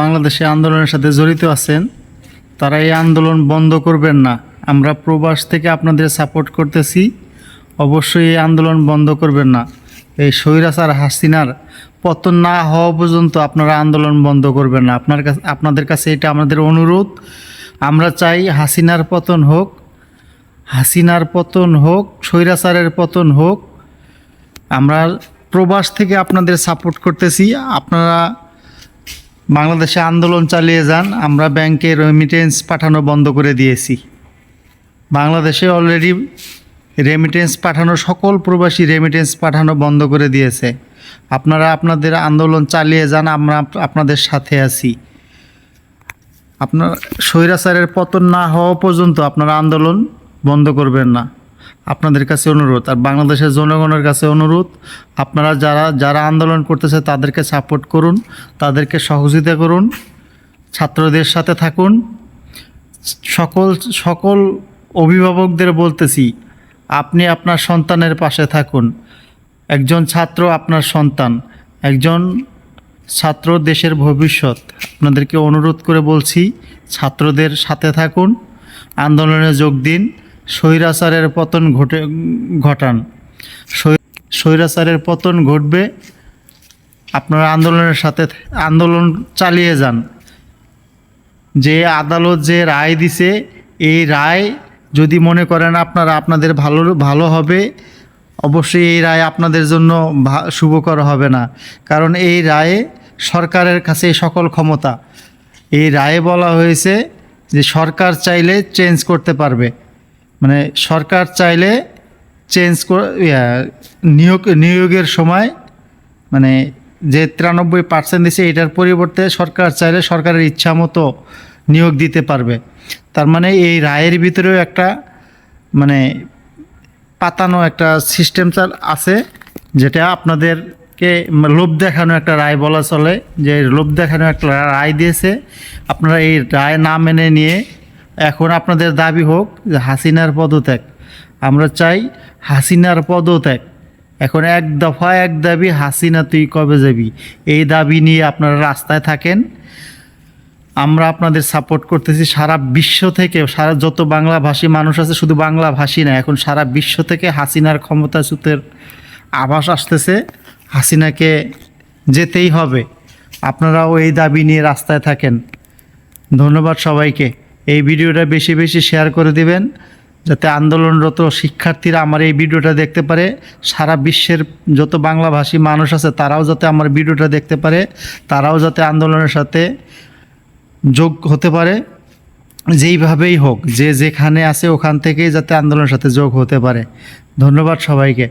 বাংলাদেশে আন্দোলনের সাথে জড়িত আছেন, তারা এই আন্দোলন বন্ধ করবেন না। আমরা প্রবাস থেকে আপনাদের সাপোর্ট করতেছি, অবশ্যই এই আন্দোলন বন্ধ করবেন না। এই স্বৈরাচার হাসিনার পতন না হওয়া পর্যন্ত আপনারা আন্দোলন বন্ধ করবেন না। আপনার কাছে আপনাদের কাছে এটা আমাদের অনুরোধ। আমরা চাই হাসিনার পতন হোক, হাসিনার পতন হোক, স্বৈরাচারের পতন হোক। আমরা প্রবাস থেকে আপনাদের সাপোর্ট করতেছি। আপনারা বাংলাদেশে আন্দোলন চালিয়ে যান, আমরা ব্যাংকে রেমিটেন্স পাঠানো বন্ধ করে দিয়েছি। বাংলাদেশে অলরেডি রেমিটেন্স পাঠানো, সকল প্রবাসী রেমিটেন্স পাঠানো বন্ধ করে দিয়েছে। আপনারা আপনাদের আন্দোলন চালিয়ে যান, আমরা আপনাদের সাথে আছি। আপনার স্বৈরাচারের পতন না হওয়া পর্যন্ত আপনারা আন্দোলন বন্ধ করবেন না। আপনাদের কাছে অনুরোধ। আর বাংলাদেশের জনগণের কাছে অনুরোধ, আপনারা যারা যারা আন্দোলন করতেছে তাদেরকে সাপোর্ট করুন, তাদেরকে সহযোগিতা করুন, ছাত্রদের সাথে থাকুন। সকল সকল অভিভাবকদের বলতেছি, আপনি আপনার সন্তানের পাশে থাকুন। একজন ছাত্র আপনার সন্তান, একজন ছাত্র দেশের ভবিষ্যৎ। আপনাদেরকে অনুরোধ করে বলছি, ছাত্রদের সাথে থাকুন, আন্দোলনে যোগ দিন। স্বৈরাচারের পতন ঘটে, ঘটান। স্বৈ- স্বৈরাচারের পতন ঘটবে, আপনারা আন্দোলনের সাথে, আন্দোলন চালিয়ে যান। যে আদালত যে রায় দিছে, এই রায় যদি মনে করেন আপনারা আপনাদের ভালো ভালো হবে, অবশ্যই এই রায় আপনাদের জন্য শুভকর হবে না। কারণ এই রায়ে সরকারের কাছে সকল ক্ষমতা। এই রায়ে বলা হয়েছে যে সরকার চাইলে চেঞ্জ করতে পারবে। মানে সরকার চাইলে চেঞ্জ নিয়োগ, নিয়োগের সময় মানে যে তিরানব্বই পার্সেন্ট দিছে এটার পরিবর্তে সরকার চাইলে সরকারের ইচ্ছা মতো নিয়োগ দিতে পারবে। তার মানে এই রায়ের ভিতরেও একটা মানে পাতানো একটা সিস্টেম চাল আছে যেটা আপনাদেরকে লোভ দেখানো একটা রায় বলা চলে। যে লোভ দেখানো একটা রায় দিয়েছে। আপনারা এই রায় না মেনে নিয়ে এখন আপনাদের দাবি হোক যে হাসিনার পদত্যাগ। আমরা চাই হাসিনার পদত্যাগ। এখন এক দফা এক দাবি, হাসিনা তুই কবে যাবি? এই দাবি নিয়ে আপনারা রাস্তায় থাকেন। আমরা আপনাদের সাপোর্ট করতেছি সারা বিশ্ব থেকে। সারা যত বাংলাভাষী মানুষ আছে, শুধু বাংলাভাষী না, এখন সারা বিশ্ব থেকে হাসিনার ক্ষমতাচ্যুতের আভাস আসতেছে। হাসিনাকে যেতেই হবে। আপনারাও এই দাবি নিয়ে রাস্তায় থাকেন। ধন্যবাদ সবাইকে। এই ভিডিওটা বেশি বেশি শেয়ার করে দিবেন, যাতে আন্দোলনরত শিক্ষার্থীরা আমার এই ভিডিওটা দেখতে পারে। সারা বিশ্বের যত বাংলাভাষী মানুষ আছে, তারাও যাতে আমার ভিডিওটা দেখতে পারে, তারাও যাতে আন্দোলনের সাথে যোগ হতে পারে, যেইভাবেই হোক, যে যেখানে আছে ওখান থেকেই যাতে আন্দোলনের সাথে যোগ হতে পারে। ধন্যবাদ সবাইকে।